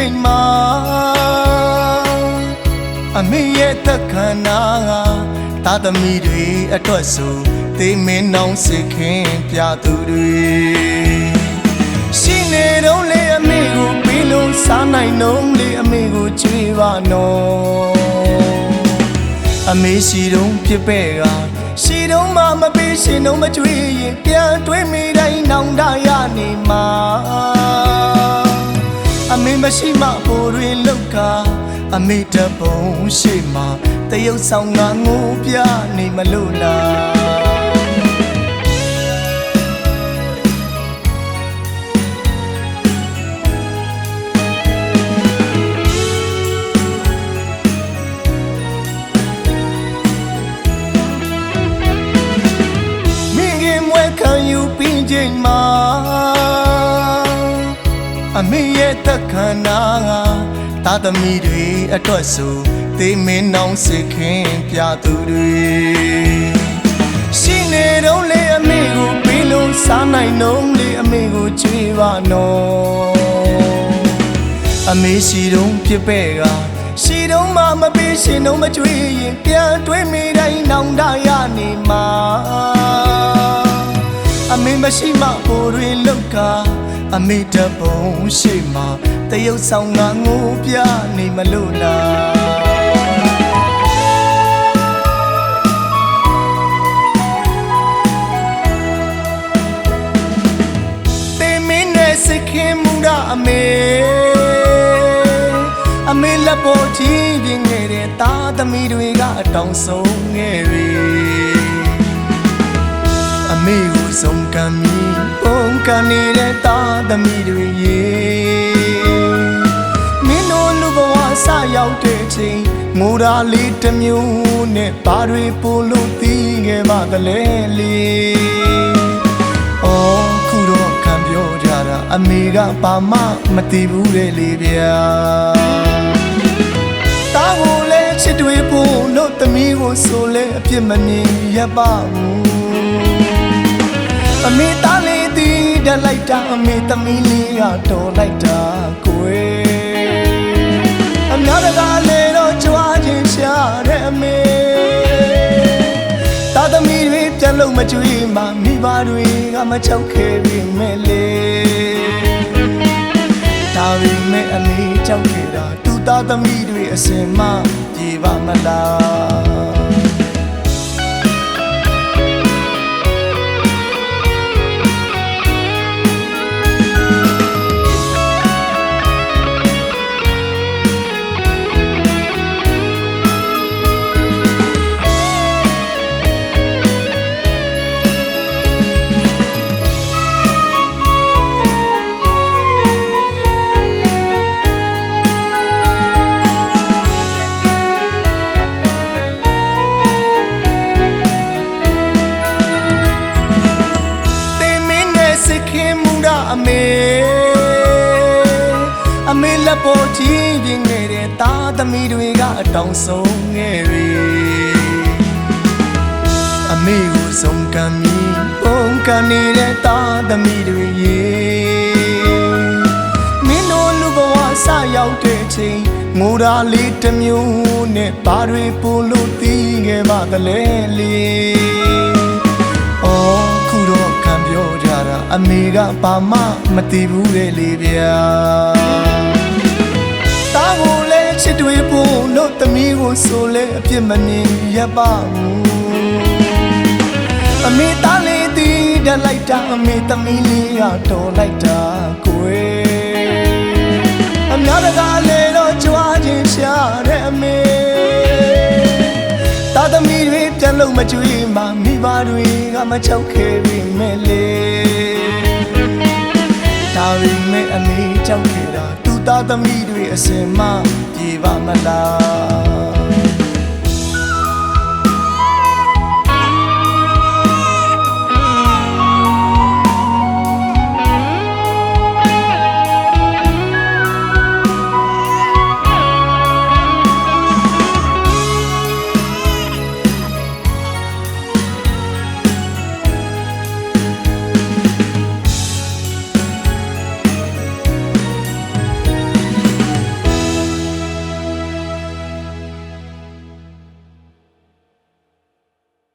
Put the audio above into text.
ချိန်မှာအမေရဲ့သက်ခန္ဓာကသာသမီတွေအတွက်ဆိုသိမင်းနောင်စိတ်ခင်ပြသူတွေရှိနေတော့လေအမေကိုပြီးလို့စားနိုင်တော့လေအမေကိုကြွေးပါနော်အမေရှိတော့ဖြစ်ပဲကရှိတော့မှမပေးရှင်တော့မကြွေးရင်ပြန်တွေးမိတိုင်းနောင်တရနေမှာ အမေမရှိမှပိုတွေလောက်က အမေတပုံရှိမှတရုတ်ဆောင်ငါငိုပြနေမလို့လားမိခင်မွဲခံယူပြီးချိန်မှာ အမေရဲ့သက်ခန္ဓာကသာသမီတွေအတွက်ဆိုသိမင်းနောင်စိတ်ခင်ပြသူတွေရှိနေတော့လေအမေကိုပြီးလို့စားနိုင်တော့လေအမေကိုကြွေးပါနော်အမေရှိတော့ဖြစ်ပဲကရှိတော့မှမပေးရှင်တော့မကြွေးရင်ပြန်တွေးမိတိုင်းနောင်တရနေမှာအမေမရှိမှပိုတွေလောက်က အမေတပုံရှိမှတရုတ်ဆောင်ငါငိုပြနေမလို့လားတေမင်းနဲ့စိတ်ခင်မူတာအမေအမေလက်ပေါ်ကြည့်ပြင်းခဲ့တဲ့သားသမီးတွေကအတောင်ဆုံးခဲ့ပြီအ မေကိုဆုံးကမ်းမိပုံကနေတဲ့သားသမီးတွေရေမင်းတို့လူဘဝဆရောက်တဲ့ချိန်ငိုရာလေးတစ်မျိုးနဲ့ဘာတွေပို့လို့သိခဲ့ပါသလဲလေအော်ခုတော့ခံပြောကြတာအမေကဘာမှမသိဘူးလေလေဗျာတာကိုလည်းချစ်တွေဖို့လို့သမီးကိုဆိုလဲအပြစ်မမြင်ရပါဘူး အမေသားလေးတီးတက်လိုက်တာအမေသမီးလေးကတော်လိုက်တာကိုယ်အများတကားလေတော့ကြွားခြင်းရှာတဲ့အမေသားသမီးတွေပြန်လို့မကြွေးမှမိဘတွေကမချောက်ခဲ့ပြီမဲ့လေဒါပေမဲ့အမေကြောက်ခဲ့တာသူသားသမီးတွေအစင်မပြေပါမလား ပေါ်ကြည့်ပြင်းနေတဲ့သားသမီးတွေကအတောင်ဆုံးခဲ့ပြီအမေကိုဆုံးကမ်းမိပုံကနေတဲ့သားသမီးတွေရေမင်းတို့လူဘဝဆရောက်တဲ့ချိန်ငိုရာလေးတစ်မျိုးနဲ့ဘာတွေပို့လို့သိခဲ့ပါသလဲလေအော်ခုတော့ခံပြောကြတာအမေကဘာမှမသိဘူးလေလေဗျာတာကိုလည်း ချစ်တွေဖို့လို့သမီးကိုဆိုလဲအပြစ်မမြင်ရပါဘူးအမေသားလေးတီးတက်လိုက်တာအမေသမီးလေးကတော်လိုက်တာကိုယ်အများတကားလေတော့ကြွားခြင်းရှာတဲ့အမေသားသမီးတွေပြန်လို့မကြွေးမှမိဘတွေကမချောက်ခဲ့ပြီမဲ့လေဒါပေမဲ့အမေကြောက်ခဲ့တာသူသားသမီးတွေအစင်မ ပြေပါမလား